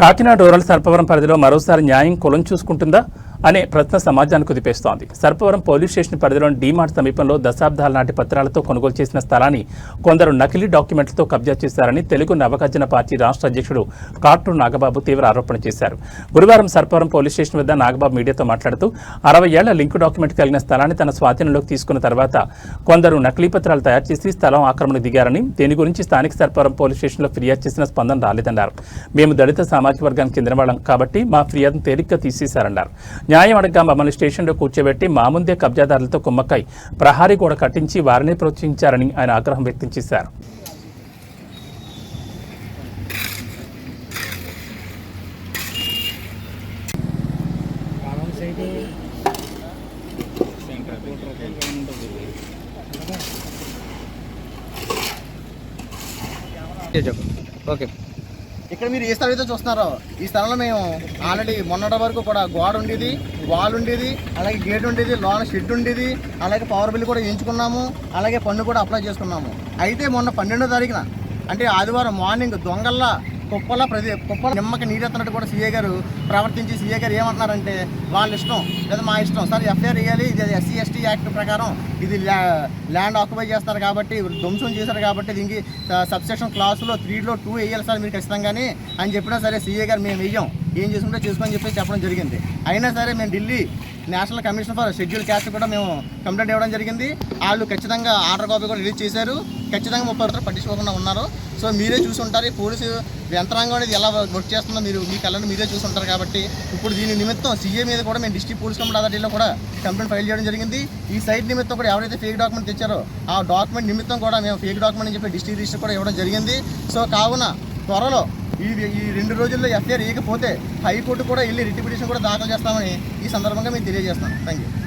Kakinada rural Sarpavaram పరిధిలో మరోసారి న్యాయం కులం చూసుకుంటుందా? అనే ప్రశ్న సమాజానికి కుదిపేస్తోంది. సర్పవరం పోలీస్ స్టేషన్ పరిధిలోని డీమార్ట్ సమీపంలో దశాబ్దాల నాటి పత్రాలతో కొనుగోలు చేసిన స్థలాన్ని కొందరు నకిలీ డాక్యుమెంట్లతో కబ్జా చేశారని తెలుగు నవగర్జన పార్టీ రాష్ట్ర అధ్యక్షుడు కార్టూన్ నాగబాబు తీవ్ర ఆరోపణ చేశారు. గురువారం సర్పవరం పోలీస్ స్టేషన్ వద్ద నాగబాబు మీడియాతో మాట్లాడుతూ అరవై ఏళ్ళ లింకు డాక్యుమెంట్ కలిగిన స్థలాన్ని తన స్వాధీనంలోకి తీసుకున్న తర్వాత కొందరు నకిలీ పత్రాలు తయారు చేసి స్థలం ఆక్రమణ దిగారని దీని గురించి స్థానిక సర్పవరం పోలీస్ స్టేషన్లో ఫిర్యాదు చేసిన స్పందన రాలేదన్నారు. మేము దళిత సామాజిక వర్గానికి చెందిన వాళ్ళం కాబట్టి మా ఫిర్యాదును తేలిగ్గా తీసేశారన్నారు. న్యాయం అడగ్గా మమ్మల్ని స్టేషన్లో కూర్చోబెట్టి మా ముందే కబ్జాదారులతో కుమ్మక్కై ప్రహారీ గోడ కట్టించి వారిని ప్రోత్సహించారని ఆయన ఆగ్రహం వ్యక్తం చేశారు. ఓకే ఇక్కడ మీరు ఏ స్థలం అయితే చూస్తున్నారో ఈ స్థలంలో మేము ఆల్రెడీ మొన్నటి వరకు కూడా గోడ ఉండేది వాల్ ఉండేది అలాగే గేట్ ఉండేది లోన షెడ్ ఉండేది అలాగే పవర్ బిల్ కూడా ఎంచుకున్నాము అలాగే పన్ను కూడా అప్లై చేసుకున్నాము. అయితే మొన్న పన్నెండో తారీఖున అంటే ఆదివారం మార్నింగ్ దొంగల్లా కుప్పల ప్రతి కుప్పల నిమ్మకి నీరెత్తనట్టు కూడా సీఏ గారు ప్రవర్తించి సీఏ గారు ఏమంటున్నారంటే వాళ్ళ ఇష్టం లేదా మా ఇష్టం సార్ ఎఫ్ఐఆర్ వేయాలి ఇది ఎస్సీ ఎస్టీ యాక్ట్ ప్రకారం ఇది ల్యా- ల్యాండ్ ఆక్యుపై చేస్తారు కాబట్టి ధ్వంసం చేశారు కాబట్టి దీనికి సబ్సెక్షన్ క్లాసులో త్రీలో టూ వేయాలి సార్ మీరు ఖచ్చితంగానే అని చెప్పినా సరే సీఏ గారు మేము వెయ్యం ఏం చేసుకుంటే చేసుకొని చెప్పి చెప్పడం జరిగింది. అయినా సరే మేము Delhi national commission for scheduled caste కూడా మేము కంప్లైంట్ ఇవ్వడం జరిగింది. వాళ్ళు ఖచ్చితంగా ఆర్డర్ కాపీ కూడా రిలీజ్ చేశారు. ఖచ్చితంగా ముప్పై రోజులు పట్టించుకోకుండా ఉన్నారు. సో మీరే చూసి ఉంటారు ఈ పోలీసు యంత్రాంగం అనేది ఎలా వర్క్ చేస్తుందో మీరు మీ కళ్ళను మీరే చూసి ఉంటారు కాబట్టి ఇప్పుడు దీని నిమిత్తం సీఏ మీద కూడా మేము డిస్ట్రిక్ట్ పోలీస్ కంప్లైంట్ అథారిటీలో కూడా కంప్లైంట్ ఫైల్ చేయడం జరిగింది. ఈ సైట్ నిమిత్తం కూడా ఎవరైతే ఫేక్ డాక్యుమెంట్ తెచ్చారో ఆ డాక్యుమెంట్ నిమిత్తం కూడా మేము ఫేక్ డాక్యుమెంట్ అని చెప్పి డిస్ట్రిక్ట్ రిజిస్టర్ కూడా ఇవ్వడం జరిగింది. సో కావున త్వరలో ఈ ఈ రెండు రోజుల్లో ఎఫ్ఐఆర్ వేయకపోతే హైకోర్టు కూడా వెళ్ళి రిట్ పిటిషన్ కూడా దాఖలు చేస్తామని ఈ సందర్భంగా మేము తెలియజేస్తాం థ్యాంక్ యూ